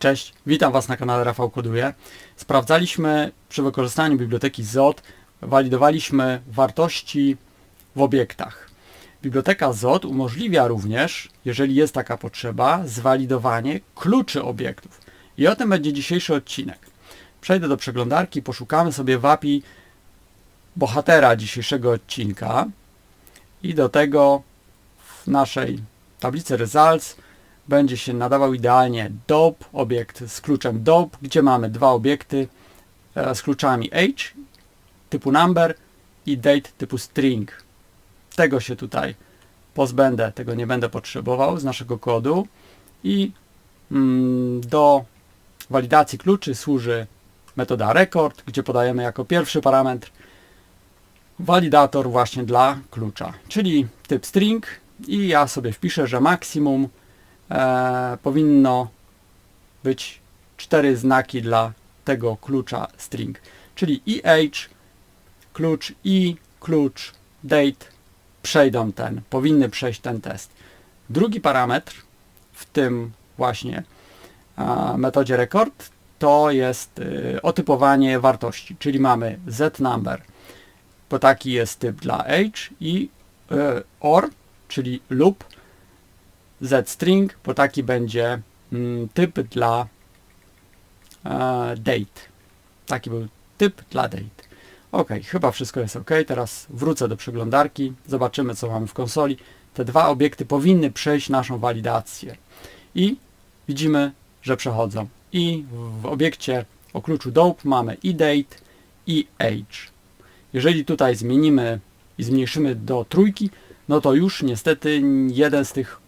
Cześć, witam Was na kanale Rafał Koduje. Sprawdzaliśmy przy wykorzystaniu biblioteki ZOT, walidowaliśmy wartości w obiektach. Biblioteka ZOT umożliwia również, jeżeli jest taka potrzeba, zwalidowanie kluczy obiektów. I o tym będzie dzisiejszy odcinek. Przejdę do przeglądarki, poszukamy sobie w API bohatera dzisiejszego odcinka i do tego w naszej tablicy results będzie się nadawał idealnie dope, obiekt z kluczem dope, gdzie mamy dwa obiekty e, z kluczami age typu number i date typu string. Tego się tutaj pozbędę, tego nie będę potrzebował z naszego kodu i mm, do walidacji kluczy służy metoda record, gdzie podajemy jako pierwszy parametr walidator właśnie dla klucza, czyli typ string i ja sobie wpiszę, że maksimum e, powinno być cztery znaki dla tego klucza string, czyli i age, klucz i klucz date przejdą ten, powinny przejść ten test. Drugi parametr w tym właśnie e, metodzie record to jest e, otypowanie wartości, czyli mamy z number, bo taki jest typ dla age i e, or, czyli lub zstring, bo taki będzie mm, typ dla e, date. Taki był typ dla date. Ok, chyba wszystko jest ok. Teraz wrócę do przeglądarki, zobaczymy co mamy w konsoli. Te dwa obiekty powinny przejść naszą walidację. I widzimy, że przechodzą. I w obiekcie o kluczu dope mamy i date i age. Jeżeli tutaj zmienimy i zmniejszymy do trójki, no to już niestety jeden z tych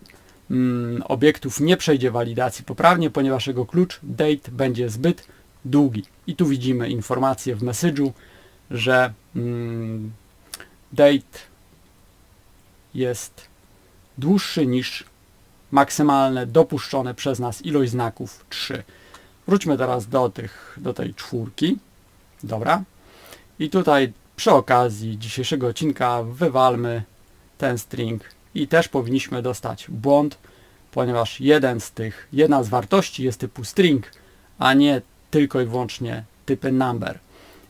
mm, obiektów nie przejdzie walidacji poprawnie, ponieważ jego klucz date będzie zbyt długi. I tu widzimy informację w message'u, że mm, date jest dłuższy niż maksymalne dopuszczone przez nas ilość znaków 3. Wróćmy teraz do, tych, do tej czwórki. Dobra. I tutaj przy okazji dzisiejszego odcinka wywalmy ten string i też powinniśmy dostać błąd, ponieważ jeden z tych, jedna z wartości jest typu string, a nie tylko i wyłącznie typy number.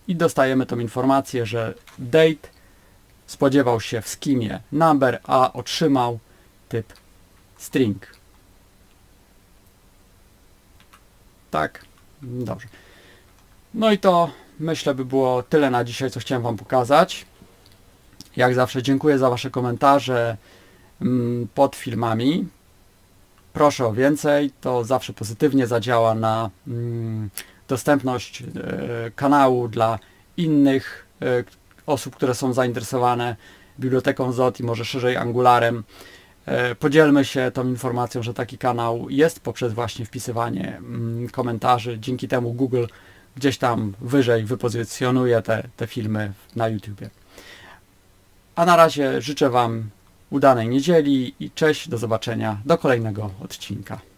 I dostajemy tą informację, że date spodziewał się w skimie number, a otrzymał typ string. Tak, dobrze. No i to myślę by było tyle na dzisiaj, co chciałem Wam pokazać. Jak zawsze dziękuję za Wasze komentarze pod filmami. Proszę o więcej, to zawsze pozytywnie zadziała na mm, dostępność e, kanału dla innych e, osób, które są zainteresowane biblioteką ZOT i może szerzej Angularem. E, podzielmy się tą informacją, że taki kanał jest poprzez właśnie wpisywanie mm, komentarzy. Dzięki temu Google gdzieś tam wyżej wypozycjonuje te, te filmy na YouTube. A na razie życzę Wam udanej niedzieli i cześć, do zobaczenia do kolejnego odcinka.